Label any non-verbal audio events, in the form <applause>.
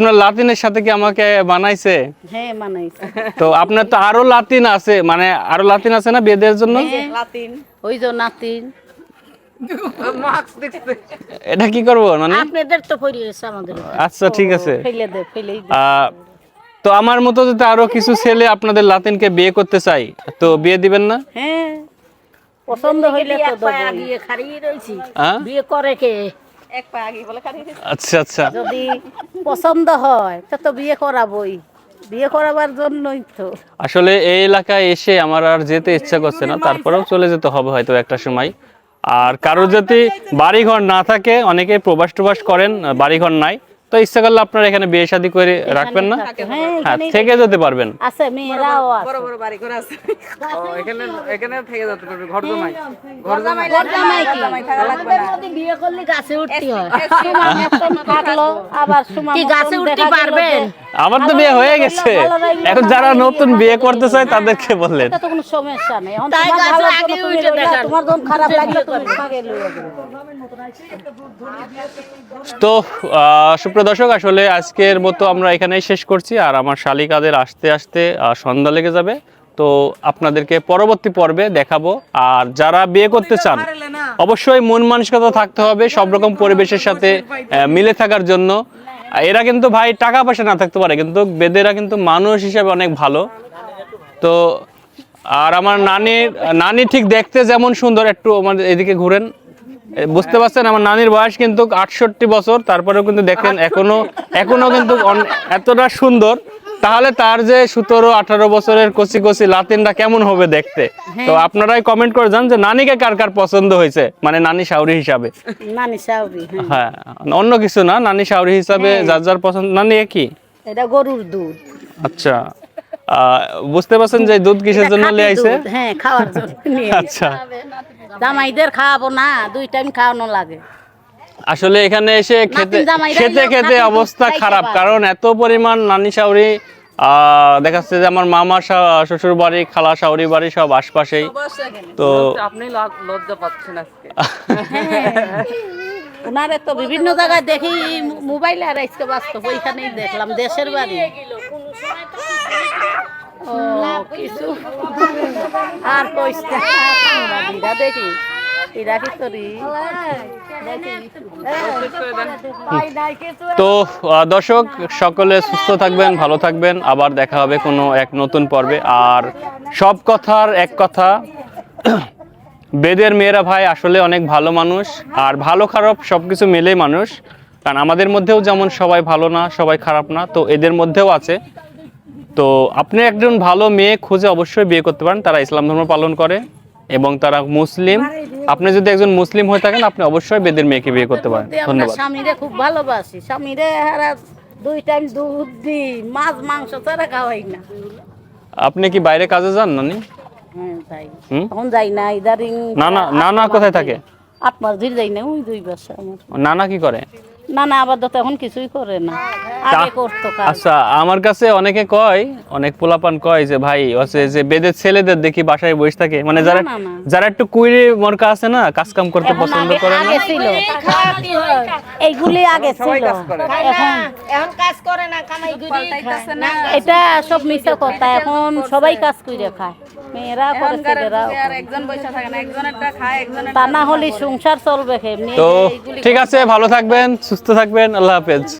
আপনার লাতিনের সাথে কি আমাকে বানাইছে? হ্যাঁ মানাইছে তো আপনার তো আরও লাতিন আছে মানে আরও লাতিন আছে না বিয়ে দেওয়ার জন্য লাতিন। ওই যে নাতিন। এটা কি করব মানে? আপনাদের তো আমাদের। আচ্ছা ঠিক আছে। ফেলে দে ফেলেই দে। আহ, তো আমার মতো যদি আরও কিছু ছেলে আপনাদের লাতিনকে বিয়ে করতে চাই তো বিয়ে দিবেন না? হ্যাঁ। পছন্দ হইলে তো দেবো। বিয়ে খারিয়ে রয়েছি হ্যাঁ? বিয়ে করে কে? এক পা আগে বলে কাটিয়ে আচ্ছা আচ্ছা। যদি পছন্দ হয় তা তো বিয়ে করাবই। বিয়ে করাবার জন্যই তো। আসলে এই এলাকায় এসে আমার আর যেতে ইচ্ছা করছে না তারপরেও চলে যেতে হবে হয়তো একটা সময়। আর কারোর যদি বাড়িঘর না থাকে অনেকে প্রবাস টবাস করেন বাড়িঘর নাই। তো ইচ্ছা করলে আপনারা এখানে বিয়ে শাদি করে রাখবেন না? হ্যাঁ থেকে যেতে পারবেন। আছে মেয়েরাও আছে বড় বড় বাড়ি করে আছে। <laughs> এখানে এখানে থেকে যেতে পারবে ঘর জমাই। ঘর জমাই জামাই কি? জামাই থাকা লাগবে না। বিয়ে করলে গাছে উঠতে হয়। থাকল আবার সুমান কি গাছে উঠতে পারবেন? আমার তো বিয়ে হয়ে গেছে। এখন যারা নতুন বিয়ে করতে চায় তাদেরকে বললেন তো কোনো সমস্যা নেই। এখন তোমার যখন খারাপ লাগলে তুমি আগে তো সুপ্রিয় দর্শক আসলে আজকের মতো আমরা এখানেই শেষ করছি। আর আমার শালিকাদের আসতে আসতে সন্ধ্যা লেগে যাবে। তো আপনাদেরকে পরবর্তী পর্বে দেখাবো। আর যারা বিয়ে করতে চান অবশ্যই মন মানসিকতা থাকতে হবে। সব রকম পরিবেশের সাথে আহ, মিলে থাকার জন্য। এরা কিন্তু ভাই টাকা পয়সা না থাকতে পারে, কিন্তু বেদেরা কিন্তু মানুষ হিসাবে অনেক ভালো। তো আর আমার নানির নানি ঠিক দেখতে যেমন সুন্দর, একটু আমাদের এদিকে ঘুরেন। বুঝতে পারছেন? আমার নানির বয়স কিন্তু আটষট্টি বছর, তারপরেও কিন্তু দেখেন এখনও এখনও কিন্তু এতটা সুন্দর। তাহলে তার যে সতেরো আঠারো বছরের কচি কচি লাতিনটা কেমন হবে দেখতে? তো আপনারাই কমেন্ট করে যান যে নানিকে কার কার পছন্দ হয়েছে মানে নানি শাউরি হিসাবে। নানি সাউরি হ্যাঁ। হ্যাঁ অন্য কিছু না নানি শাউরি হিসাবে যার যার পছন্দ নানি একই এটা গরুর দুধ। আচ্ছা বুঝতে পারছেন যে দুধ কিসের জন্য লিয়ে আইছে হ্যাঁ খাওয়ার জন্য <laughs> আচ্ছা। জামাইদের খাওয়াবো না দুই টাইম খাওয়ানো লাগে। আসলে এখানে এসে খেতে খেতে খেতে অবস্থা খারাপ। কারণ এত পরিমাণ নানি শাউরি আহ, দেখাচ্ছে যে আমার মামা শ্বশুর বাড়ি খালা শাউরি বাড়ি সব আশপাশেই। তো আপনি লজ্জা পাচ্ছেন আজকে। ওনারে তো বিভিন্ন জায়গায় দেখি মোবাইলে আর আজকে বাস্তব ওইখানেই দেখলাম দেশের বাড়ি। ও কিছু আর কইস দেখি। তো দর্শক, সকলে সুস্থ থাকবেন, ভালো থাকবেন। আবার দেখা হবে কোনো এক নতুন পর্বে। আর সব কথার এক কথা। বেদের মেয়েরা ভাই আসলে অনেক ভালো মানুষ, আর ভালো খারাপ সব কিছু মিলেই মানুষ। কারণ আমাদের মধ্যেও যেমন সবাই ভালো না, সবাই খারাপ না, তো এদের মধ্যেও আছে। তো আপনি একজন ভালো মেয়ে খুঁজে অবশ্যই বিয়ে করতে পারেন। তারা ইসলাম ধর্ম পালন করে। এবং তারা মুসলিম। আপনি যদি একজন মুসলিম হয়ে থাকেন আপনি অবশ্যই বেদের মেয়েকে বিয়ে করতে পারেন। ধন্যবাদ। স্বামীরে খুব ভালোবাসি। স্বামীরে দুই টাইম দুধ দিই মাছ মাংস তারা খাওয়াই না। আপনি কি বাইরে কাজে যান নানি? হ্যাঁ হুম? যাই না ইদারিং না না না না কোথায় থাকে? আট মাস ধরে যাই না ওই দুই বছর আমার। নানা কি করে? না না এখন কিছুই করে না। আগে করতো কাজ। আচ্ছা আমার কাছে অনেকে কয় অনেক পোলাপান কয় যে ভাই হচ্ছে যে বেদের ছেলেদের দেখি বাসায় বসে থাকে। মানে যারা। যারা একটু কুইরে মরকা আছে না কাজ কাম করতে পছন্দ করে না? আগে ছিল। এইগুলি আগে ছিল। এখন এখন কাজ করে না কামাই না। এটা সব মিশা কথা। এখন সবাই কাজ করে খায়। মেয়েরা করে ছেলেরা একজন বসে থাকে না একজনেরটা খায় একজনের তা না হলে সংসার চলবে তো ঠিক আছে ভালো থাকবেন সুস্থ থাকবেন আল্লাহ হাফেজ।